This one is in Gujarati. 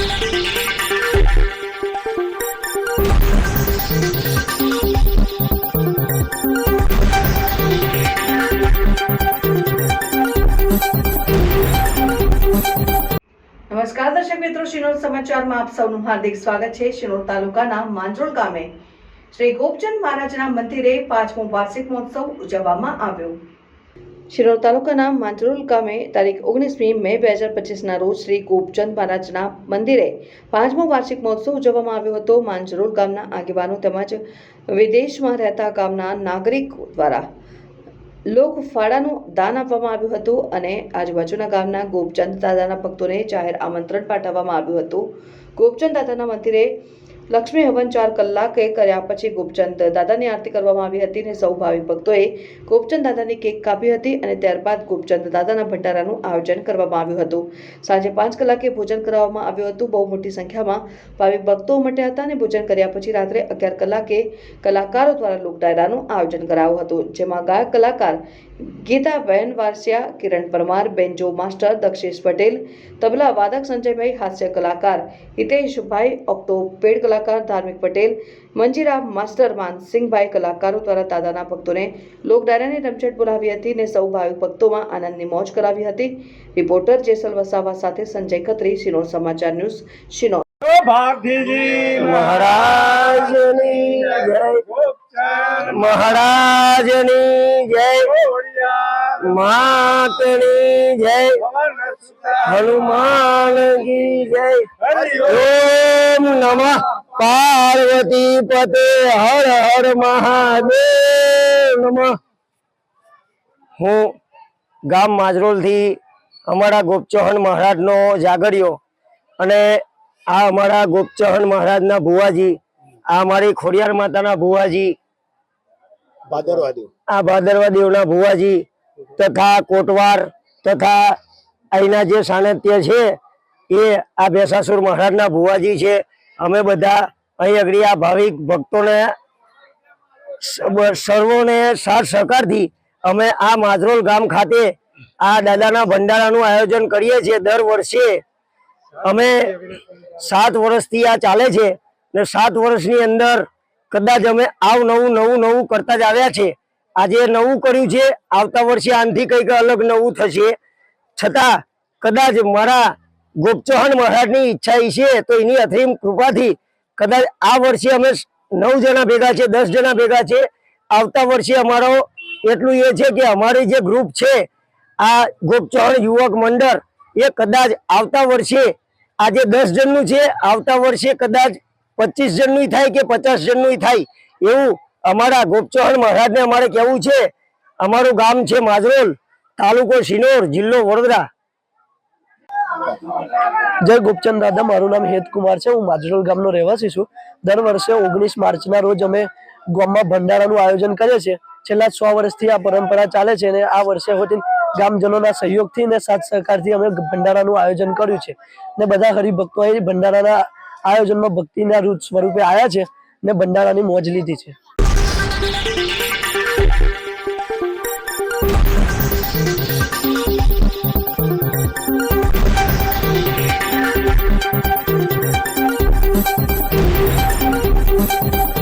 નમસ્કાર, દર્શક મિત્રો. શિનોર સમાચારમાં આપ સૌનું હાર્દિક સ્વાગત છે. શિનોર તાલુકાના માંજરોળ ગામે શ્રી ગોપચંદ મહારાજના મંદિરે પાંચમો વાર્ષિક મહોત્સવ ઉજવવામાં આવ્યો. શિનોર તાલુકાના માંજરોલ ગામે તારીખ ઓગણીસમી મે બે હજાર પચીસના રોજ શ્રી ગોપચંદ મહારાજના મંદિરે પાંચમો વાર્ષિક મહોત્સવ ઉજવવામાં આવ્યો હતો. માંજરોલ ગામના આગેવાનો તેમજ વિદેશમાં રહેતા ગામના નાગરિકો દ્વારા લોક ફાળાનું દાન આપવામાં આવ્યું હતું અને આજુબાજુના ગામના ગોપચંદ દાદાના ભક્તોને જાહેર આમંત્રણ પાઠવવામાં આવ્યું હતું. ગોપચંદ દાદાના મંદિરે લક્ષ્મી હવન ચાર કલાકે કર્યા પછી ગોપચંદ દાદાની આરતી કરવામાં આવી હતી અને સૌ ભાવિક ભક્તોએ ગોપચંદ દાદાની કેક કાપી હતી અને ત્યારબાદ ગોપચંદ દાદાના ભંડારાનું આયોજન કરવામાં આવ્યું હતું. સાંજે પાંચ કલાકે ભોજન કરાવવામાં આવ્યું હતું. બહુ મોટી સંખ્યામાં ભાવિક ભક્તો ઉમટ્યા હતા અને ભોજન કર્યા પછી રાત્રે અગિયાર કલાકે કલાકારો દ્વારા લોકડાયરાનું આયોજન કરાયું હતું, જેમાં ગાયક કલાકાર ગીતાબેન વારસિયા, કિરણ પરમાર, બેન્જો માસ્ટર, દક્ષેશ પટેલ, તબલા વાદક સંજયભાઈ, હાસ્ય કલાકાર હિતેશભાઈ, ઓક્ટો પેડ કલાકાર ધાર્મિક પટેલ મંજીરા માસ્ટર માનસિંહભાઈ કલાકારો દ્વારા દાદાના ભક્તોને લોકડાયરાની રમઝટ બોલાવી હતી ને સૌ ભાવિક ભક્તોમાં આનંદની મોજ કરાવી હતી. રિપોર્ટર જેસલ વસાવા સાથે સંજય ખત્રી શિનોર સમાચાર ન્યૂઝ શિનોર. ભારતીજી મહારાજની જય. મહારાજની જય. માતની જય. હનુમાનજી જય. ઓમ નમઃ. પાર્વતી પતે હર હર મહાદેવ નમઃ. હું ગામ માજરોલથી અમારા ગોપચૌહાણ મહારાજનો જાગડ્યો અને આ અમારા ગોપચૌહાણ મહારાજના ભુવાજી આ અમારી ખોડિયાર માતાના ભુવાજી આ ભાદરવા દેવના ભુવાજી તથા કોટવાર તથા અહીંના જે સાનિધ્ય છે એ આ ભેસાસુર મહારાજના ભુવાજી છે. અમે બધા અહીં આગળ આ ભાવિક ભક્તોને સર્વોને સાથ સહકારથી અમે આ માજરોલ ગામ ખાતે આ દાદાના ભંડારાનું આયોજન કરીએ છીએ. દર વર્ષે અમે સાત વર્ષથી આ ચાલે છે ને સાત વર્ષની અંદર કદાચ અમે આવ નવું નવું નવું કરતા જ આવ્યા છે. આજે નવું કર્યું છે. આવતા વર્ષે આનથી કંઈક અલગ નવું થશે. છતાં કદાચ મારા ગોપચૌહાણ મહારાજની ઈચ્છા એ છે, તો એની અથીમ કૃપાથી કદાચ આ વર્ષે અમે નવ જણા ભેગા છે, દસ જણા ભેગા છે. આવતા વર્ષે અમારો એટલું એ છે કે અમારી જે ગ્રુપ છે, આ ગોપચૌહાણ યુવક મંડળ, એ કદાચ આવતા વર્ષે આજે દસ જણનું છે, આવતા વર્ષે કદાચ પચીસ જણનું થાય કે પચાસ જણનું થાય, એવું અમારા ગોપચૌહાણ મહારાજને અમારે કેવું છે. અમારું ગામ છે, માજરોલ, તાલુકો શિનોર, જિલ્લો વડોદરા. જય ગુપચંદ દાદા, મારું નામ હેતકુમાર છે, હું માજરોલ ગામનો રહેવાસી છું. દર વર્ષે ઓગણીસ માર્ચના રોજ અમે ગામમાં ભંડારાનું આયોજન કરીએ છીએ. છેલ્લા સો વર્ષથી આ પરંપરા ચાલે છે અને આ વર્ષે હોતી ગામજનોના સહયોગથી અને સાથ સહકારથી અમે ભંડારાનું આયોજન કર્યું છે. ને બધા હરિભક્તો અહીં ભંડારાના આયોજનમાં ભક્તિના રૂપ સ્વરૂપે આવ્યા છે ને ભંડારાની મોજ લીધી છે.